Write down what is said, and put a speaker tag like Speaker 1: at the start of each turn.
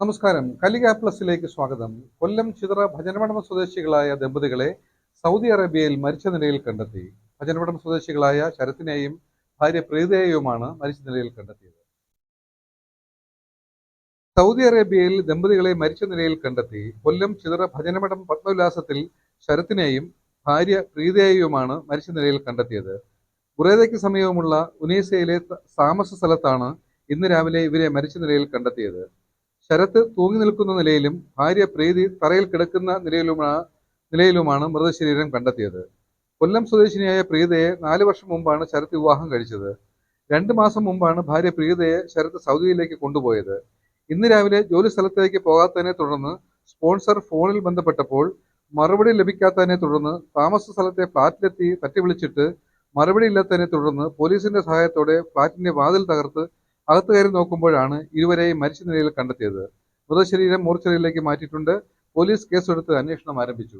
Speaker 1: നമസ്കാരം. കലിക പ്ലസിലേക്ക് സ്വാഗതം. കൊല്ലം ചിതറ ഭജനപടം സ്വദേശികളായ ദമ്പതികളെ സൗദി അറേബ്യയിൽ മരിച്ച നിലയിൽ കണ്ടെത്തി. ഭജനപടം സ്വദേശികളായ ശരത്തിനെയും ഭാര്യ പ്രീതയെയുമാണ് മരിച്ച നിലയിൽ കണ്ടെത്തിയത്. സൗദി അറേബ്യയിൽ ദമ്പതികളെ മരിച്ച നിലയിൽ കണ്ടെത്തി. കൊല്ലം ചിതറ ഭജനമഠം പത്മവിലാസത്തിൽ ശരത്തിനെയും ഭാര്യ പ്രീതയെയുമാണ് മരിച്ച നിലയിൽ കണ്ടെത്തിയത്. ബുറേദയ്ക്ക് സമീപമുള്ള ഉനീസയിലെ താമസ സ്ഥലത്താണ് ഇന്ന് രാവിലെ ഇവരെ മരിച്ച നിലയിൽ കണ്ടെത്തിയത്. ശരത്ത് തൂങ്ങി നിൽക്കുന്ന നിലയിലും ഭാര്യ പ്രീതി തറയിൽ കിടക്കുന്ന നിലയിലുമാണ് നിലയിലുമാണ് മൃതശരീരം കണ്ടെത്തിയത്. കൊല്ലം സ്വദേശിനിയായ പ്രീതയെ നാലു വർഷം മുമ്പാണ് ശരത്ത് വിവാഹം കഴിച്ചത്. രണ്ട് മാസം മുമ്പാണ് ഭാര്യ പ്രീതയെ ശരത്ത് സൗദിയിലേക്ക് കൊണ്ടുപോയത്. ഇന്ന് രാവിലെ ജോലി സ്ഥലത്തേക്ക് പോകാത്തതിനെ തുടർന്ന് സ്പോൺസർ ഫോണിൽ ബന്ധപ്പെട്ടപ്പോൾ മറുപടി ലഭിക്കാത്തതിനെ തുടർന്ന് താമസ സ്ഥലത്തെ ഫ്ളാറ്റിലെത്തി തട്ടി വിളിച്ചിട്ട് മറുപടി ഇല്ലാത്തതിനെ തുടർന്ന് പോലീസിന്റെ സഹായത്തോടെ ഫ്ളാറ്റിന്റെ വാതിൽ തകർത്ത് അകത്ത് കയറി നോക്കുമ്പോഴാണ് ഇരുവരെയും മരിച്ച നിലയിൽ കണ്ടെത്തിയത്. മൃതശരീരം മോർച്ചറിയിലേക്ക് മാറ്റിയിട്ടുണ്ട്. പോലീസ് കേസെടുത്ത് അന്വേഷണം ആരംഭിച്ചു.